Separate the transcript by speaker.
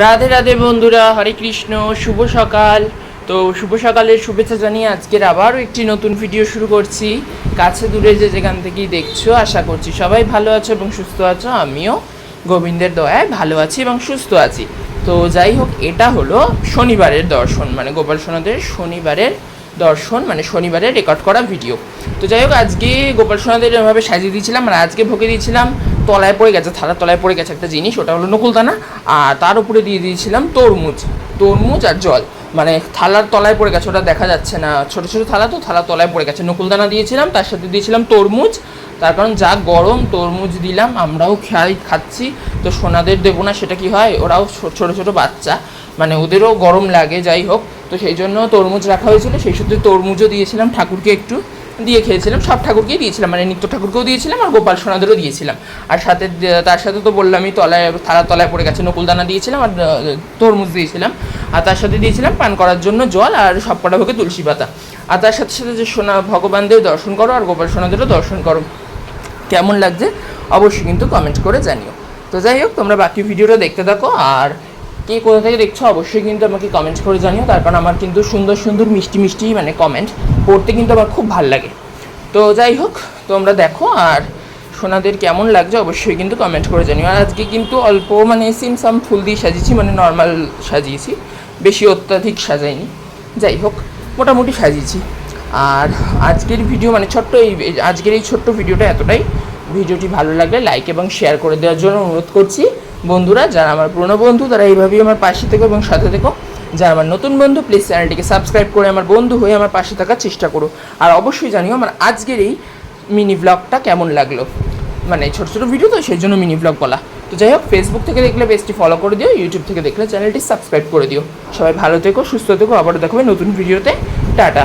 Speaker 1: রাধে রাধে বন্ধুরা, হরে কৃষ্ণ, শুভ সকাল। তো শুভ সকালের শুভেচ্ছা জানিয়ে আজকের আবারও একটি নতুন ভিডিও শুরু করছি। কাছে দূরে যে যেখান থেকেই দেখছ, আশা করছি সবাই ভালো আছো এবং সুস্থ আছো। আমিও গোবিন্দের দয়ায় ভালো আছি এবং সুস্থ আছি। তো যাই হোক, এটা হলো শনিবারের দর্শন মানে গোপাল সোনাদের শনিবারের দর্শন মানে শনিবারে রেকর্ড করা ভিডিও তো যাই হোক, আজকে গোপাল সোনাদের এভাবে সাজিয়ে দিয়েছিলাম আর আজকে ভোগে দিয়েছিলাম তলায় পড়ে গেছে, থালার তলায় পড়ে গেছে একটা জিনিস, ওটা হলো নকুলদানা, আর তার উপরে দিয়ে দিয়েছিলাম তরমুজ তরমুজ আর জল। মানে থালার তলায় পড়ে গেছে, ওটা দেখা যাচ্ছে না। ছোটো ছোটো থালা তো, থালার তলায় পড়ে গেছে। নকুলদানা দিয়েছিলাম, তার সাথে দিয়েছিলাম তরমুজ। তার কারণ যা গরম তরমুজ দিলাম, আমরাও খাই, খাচ্ছি। তো সোনাদের দেবো না, সেটা কি হয়? ওরাও ছোটো ছোট বাচ্চা। মানে ওদেরও গরম লাগে, যাই হোক। তো সেই জন্য তরমুজ রাখা হয়েছিল, সেই সূত্রে তরমুজও দিয়েছিলাম ঠাকুরকে একটু। দিয়ে খেয়েছিলাম, সব ঠাকুরকেই দিয়েছিলাম মানে নিত্য ঠাকুরকেও দিয়েছিলাম আর গোপাল সোনাদেরও দিয়েছিলাম। আর সাথে তার সাথে তো বললামই, তলায়, থালার তলায় পড়ে গেছে, নকুলদানা দিয়েছিলাম আর তরমুজ দিয়েছিলাম। আর তার সাথে দিয়েছিলাম পান করার জন্য জল আর সব কটা ভোগে তুলসী পাতা। আর তার সাথে সাথে যে সোনা ভগবানদের দর্শন করো আর গোপাল সোনাদেরও দর্শন করো। কেমন লাগছে? অবশ্যই কিন্তু কমেন্ট করে জানিও। তো যাই হোক, তোমরা বাকি ভিডিওটা দেখতে থাকো আর কে কোথা থেকে দেখছ অবশ্যই কিন্তু আমাকে কমেন্ট করে জানিও, তার কারণ আমার কিন্তু সুন্দর সুন্দর মিষ্টি মিষ্টি মানে কমেন্ট পড়তে কিন্তু আমার খুব ভালো লাগে। তো যাই হোক, তোমরা দেখো আর সোনাদের কেমন লাগছে অবশ্যই কিন্তু কমেন্ট করে জানিও। আর আজকে কিন্তু অল্প মানে সিম সাম ফুল দিয়ে সাজিয়েছি মানে নর্মাল সাজিয়েছি, বেশি অত্যাধিক সাজাইনি। যাই হোক, মোটামুটি সাজিয়েছি। আর আজকের ভিডিও মানে ছোট্ট এই আজকের এই ছোট্ট ভিডিওটা এতটাই। ভিডিওটি ভালো লাগলে লাইক এবং শেয়ার করে দেওয়ার জন্য অনুরোধ করছি। বন্ধুরা, যারা আমার পুরনো বন্ধু, তারা এইভাবেই আমার পাশে থেকো এবং সাথে থেকো। যারা আমার নতুন বন্ধু প্লিজ চ্যানেলটিকে সাবস্ক্রাইব করে আমার বন্ধু হয়ে আমার পাশে থাকার চেষ্টা করো। আর অবশ্যই জানিও আমার আজকের এই মিনি ব্লগটা কেমন লাগল। মানে ছোটো ছোটো ভিডিও তো, সেই জন্য মিনি ব্লগ বলা। তো যাই হোক ফেসবুক থেকে দেখলে পেজটি ফলো করে দিও ইউটিউব থেকে দেখলে চ্যানেলটি সাবস্ক্রাইব করে দিও। সবাই ভালো থেকো, সুস্থ থেকো, আবারও দেখাবে নতুন ভিডিওতে টাটা।